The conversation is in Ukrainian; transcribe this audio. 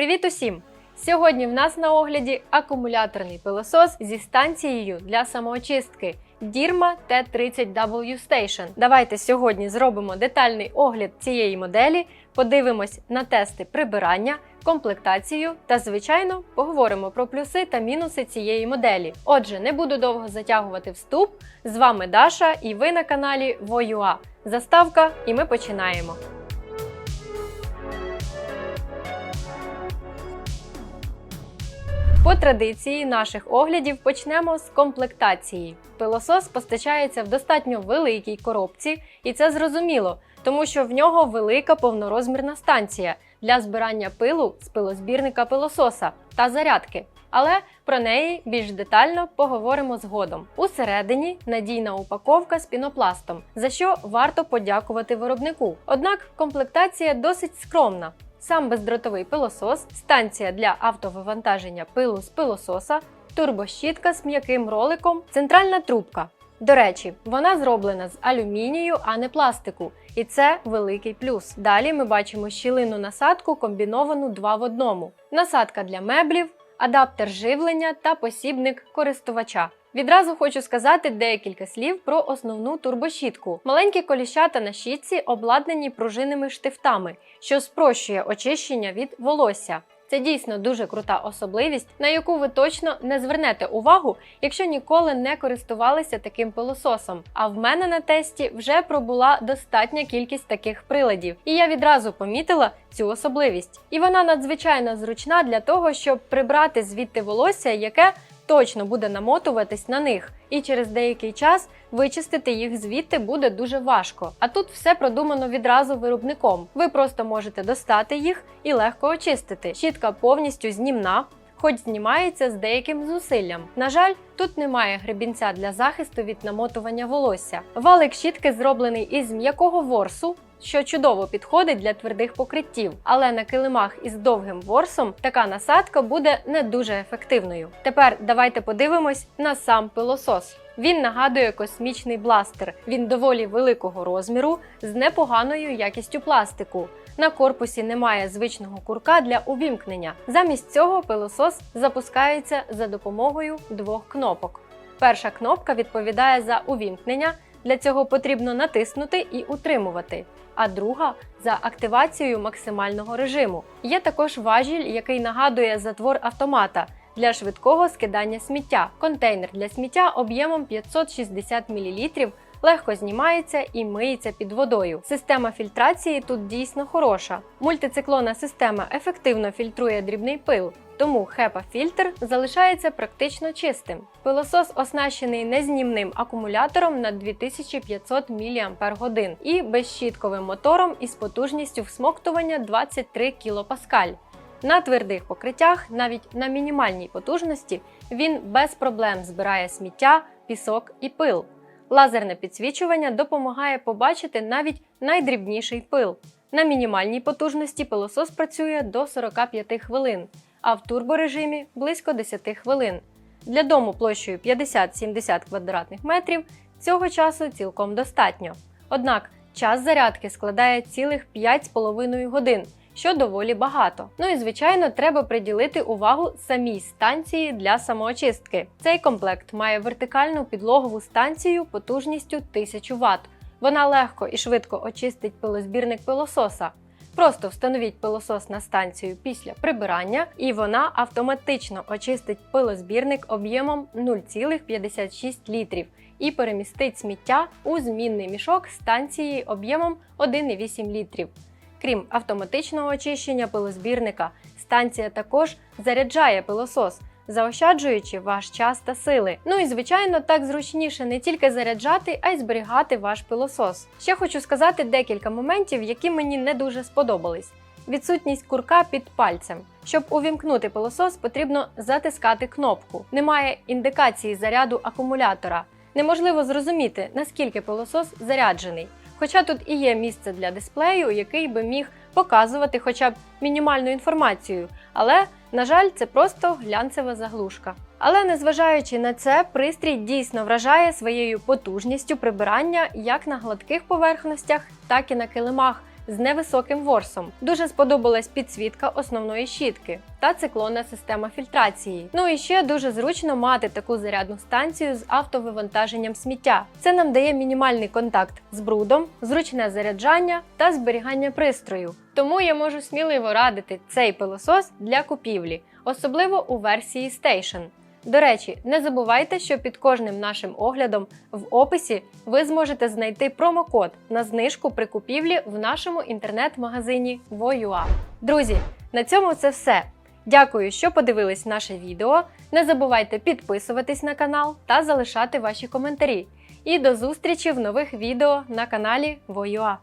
Привіт усім! Сьогодні в нас на огляді акумуляторний пилосос зі станцією для самоочистки Dirma T30W Station. Давайте сьогодні зробимо детальний огляд цієї моделі, подивимось на тести прибирання, комплектацію та, звичайно, поговоримо про плюси та мінуси цієї моделі. Отже, не буду довго затягувати вступ. З вами Даша і ви на каналі Воюа. Заставка, і ми починаємо. По традиції наших оглядів почнемо з комплектації. Пилосос постачається в достатньо великій коробці, і це зрозуміло, тому що в нього велика повнорозмірна станція для збирання пилу з пилозбірника пилососа та зарядки. Але про неї більш детально поговоримо згодом. Усередині надійна упаковка з пінопластом, за що варто подякувати виробнику. Однак комплектація досить скромна. Сам бездротовий пилосос, станція для автовивантаження пилу з пилососа, турбощітка з м'яким роликом, центральна трубка. До речі, вона зроблена з алюмінію, а не пластику, і це великий плюс. Далі ми бачимо щілину насадку комбіновану 2 в одному. Насадка для меблів, адаптер живлення та посібник користувача. Відразу хочу сказати декілька слів про основну турбощітку. Маленькі коліщата на щітці обладнані пружинними штифтами, що спрощує очищення від волосся. Це дійсно дуже крута особливість, на яку ви точно не звернете увагу, якщо ніколи не користувалися таким пилососом. А в мене на тесті вже пробула достатня кількість таких приладів, і я відразу помітила цю особливість. І вона надзвичайно зручна для того, щоб прибрати звідти волосся, яке точно буде намотуватись на них, і через деякий час вичистити їх звідти буде дуже важко. А тут все продумано відразу виробником. Ви просто можете достати їх і легко очистити. Щітка повністю знімна. Хоч знімається з деяким зусиллям. На жаль, тут немає гребінця для захисту від намотування волосся. Валик щітки зроблений із м'якого ворсу, що чудово підходить для твердих покриттів, але на килимах із довгим ворсом така насадка буде не дуже ефективною. Тепер давайте подивимось на сам пилосос. Він нагадує космічний бластер. Він доволі великого розміру з непоганою якістю пластику. На корпусі немає звичного курка для увімкнення. Замість цього пилосос запускається за допомогою двох кнопок. Перша кнопка відповідає за увімкнення. Для цього потрібно натиснути і утримувати. А друга за активацією максимального режиму. Є також важіль, який нагадує затвор автомата для швидкого скидання сміття. Контейнер для сміття об'ємом 560 мл легко знімається і миється під водою. Система фільтрації тут дійсно хороша. Мультициклонна система ефективно фільтрує дрібний пил. Тому HEPA-фільтр залишається практично чистим. Пилосос оснащений незнімним акумулятором на 2500 мАч і безщітковим мотором із потужністю всмоктування 23 кПа. На твердих покриттях, навіть на мінімальній потужності, він без проблем збирає сміття, пісок і пил. Лазерне підсвічування допомагає побачити навіть найдрібніший пил. На мінімальній потужності пилосос працює до 45 хвилин, а в турборежимі близько 10 хвилин. Для дому площею 50-70 квадратних метрів цього часу цілком достатньо. Однак час зарядки складає цілих 5,5 годин, що доволі багато. Ну і звичайно, треба приділити увагу самій станції для самоочистки. Цей комплект має вертикальну підлогову станцію потужністю 1000 Вт. Вона легко і швидко очистить пилозбірник пилососа. Просто встановіть пилосос на станцію після прибирання, і вона автоматично очистить пилозбірник об'ємом 0,56 літрів і перемістить сміття у змінний мішок станції об'ємом 1,8 літрів. Крім автоматичного очищення пилозбірника, станція також заряджає пилосос, заощаджуючи ваш час та сили. Ну і звичайно, так зручніше не тільки заряджати, а й зберігати ваш пилосос. Ще хочу сказати декілька моментів, які мені не дуже сподобались. Відсутність курка під пальцем. Щоб увімкнути пилосос, потрібно затискати кнопку. Немає індикації заряду акумулятора. Неможливо зрозуміти, наскільки пилосос заряджений. Хоча тут і є місце для дисплею, який би міг показувати хоча б мінімальну інформацію, але, на жаль, це просто глянцева заглушка. Але незважаючи на це, пристрій дійсно вражає своєю потужністю прибирання як на гладких поверхностях, так і на килимах з невисоким ворсом. Дуже сподобалась підсвітка основної щітки та циклонна система фільтрації. Ну і ще дуже зручно мати таку зарядну станцію з автовивантаженням сміття. Це нам дає мінімальний контакт з брудом, зручне заряджання та зберігання пристрою. Тому я можу сміливо радити цей пилосос для купівлі, особливо у версії Station. До речі, не забувайте, що під кожним нашим оглядом в описі ви зможете знайти промокод на знижку при купівлі в нашому інтернет-магазині Voyua. Друзі, на цьому це все. Дякую, що подивились наше відео. Не забувайте підписуватись на канал та залишати ваші коментарі. І до зустрічі в нових відео на каналі Voyua.